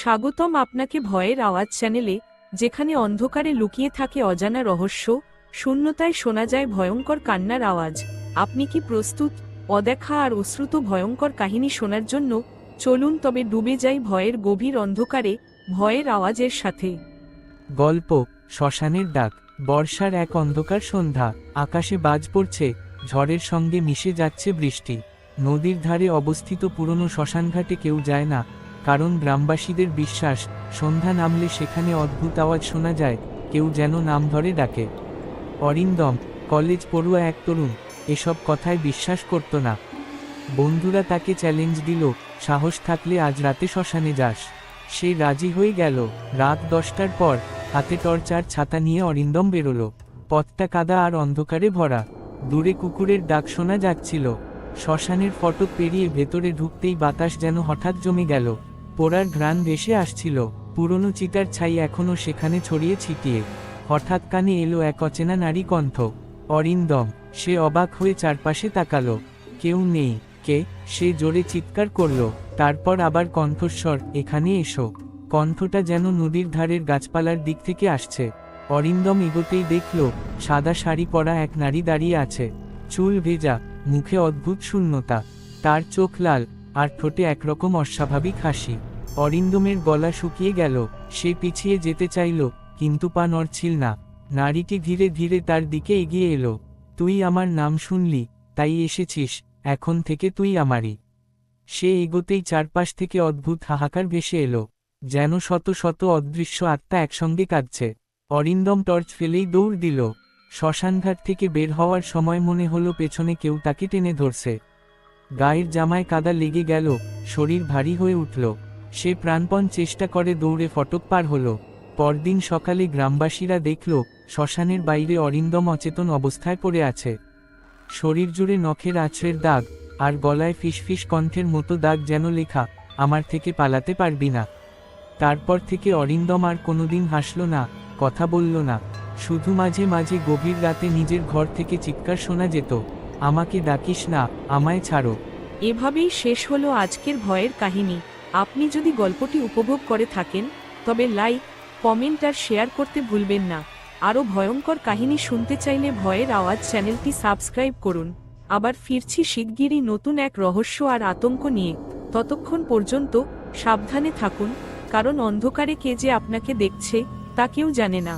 স্বাগতম আপনাকে ভয়ের আওয়াজ চ্যানেলে, যেখানে অন্ধকারে লুকিয়ে থাকে অজানা রহস্য, শূন্যতায় শোনা যায় ভয়ঙ্কর কান্নার আওয়াজ। আপনি কি প্রস্তুত? অদেখা আর অশ্রুত ভয়ঙ্কর কাহিনী শোনার জন্য চলুন তবে ডুবে যাই ভয়ের গভীর অন্ধকারে, ভয়ের আওয়াজের সাথে। গল্প, শ্মশানের ডাক, বর্ষার এক অন্ধকার সন্ধ্যা, আকাশে বাজ পড়ছে, ঝড়ের সঙ্গে মিশে যাচ্ছে বৃষ্টি। নদীর ধারে অবস্থিত পুরনো শ্মশানঘাটে কেউ যায় না কারণ গ্রামবাসীদের বিশ্বাস, সন্ধ্যা নামলে সেখানে অদ্ভুত আওয়াজ শোনা যায়, কেউ যেন নাম ধরে ডাকে। অরিন্দম, কলেজ পড়ুয়া এক তরুণ, এসব কথায় বিশ্বাস করত না। বন্ধুরা তাকে চ্যালেঞ্জ দিল, সাহস থাকলে আজ রাতে শ্মশানে যাস। সে রাজি হয়ে গেল। রাত দশটার পর, হাতে টর্চার ছাতা নিয়ে অরিন্দম বেরোলো। পথটা কাদা আর অন্ধকারে ভরা। দূরে কুকুরের ডাক শোনা যাচ্ছিল। শ্মশানের ফটক পেরিয়ে ভেতরে ঢুকতেই বাতাস যেন হঠাৎ জমে গেল। পোড়ার ঘ্রাণ ভেসে আসছিল। পুরনো চিতার ছাই এখনও সেখানে ছড়িয়ে ছিটিয়ে। হঠাৎ কানে এলো এক অচেনা নারী কণ্ঠ। অরিন্দম, সে অবাক হয়ে চারপাশে তাকালো। কেউ নেই। কে? সে জোরে চিৎকার করল। তারপর আবার কণ্ঠস্বর, এখানে এসো। কণ্ঠটা যেন নদীর ধারের গাছপালার দিক থেকে আসছে। অরিন্দম এগোতেই দেখল, সাদা শাড়ি পরা এক নারী দাঁড়িয়ে আছে। চুল ভেজা, মুখে অদ্ভুত শূন্যতা। তার চোখ লাল আর ঠোঁটে একরকম অস্বাভাবিক হাসি। অরিন্দমের গলা শুকিয়ে গেল, সে পিছিয়ে যেতে চাইল, কিন্তু পা নড়ছিল না। নারীটি ধীরে ধীরে তার দিকে এগিয়ে এলো, তুই আমার নাম শুনলি, তাই এসেছিস, এখন থেকে তুই আমারই। সে এগোতেই চারপাশ থেকে অদ্ভুত হাহাকার ভেসে এলো, যেন শত শত অদৃশ্য আত্মা একসঙ্গে কাঁদছে। অরিন্দম টর্চ ফেলেই দৌড় দিল। শ্মশানঘাট থেকে বের হওয়ার সময় মনে হলো পেছনে কেউ তাকে টেনে ধরছে। গায়ের জামায় কাদা লেগে গেল, শরীর ভারী হয়ে উঠল। সে প্রাণপণ চেষ্টা করে দৌড়ে ফটক পার হলো। পরদিন সকালে গ্রামবাসীরা দেখল, শ্মশানের বাইরে অরিন্দম অচেতন অবস্থায় পড়ে আছে। শরীর জুড়ে নখের আছড়ের দাগ, আর গলায় ফিসফিস কণ্ঠের মতো দাগ যেন লেখা, আমার থেকে পালাতে পারবি না। তারপর থেকে অরিন্দম আর কোনোদিন হাসল না, কথা বলল না। শুধু মাঝে মাঝে গভীর রাতে নিজের ঘর থেকে চিৎকার শোনা যেত। আমাকে ডাকিস না, আমায় ছাড়ো। এভাবেই শেষ হলো আজকের ভয়ের কাহিনী। আপনি যদি গল্পটি উপভোগ করে থাকেন, তবে লাইক, কমেন্ট আর শেয়ার করতে ভুলবেন না। আরও ভয়ঙ্কর কাহিনী শুনতে চাইলে ভয়ের আওয়াজ চ্যানেলটি সাবস্ক্রাইব করুন। আবার ফিরছি শিগগিরই নতুন এক রহস্য আর আতঙ্ক নিয়ে। ততক্ষণ পর্যন্ত সাবধানে থাকুন, কারণ অন্ধকারে কে যে আপনাকে দেখছে, তা কেউ জানে না।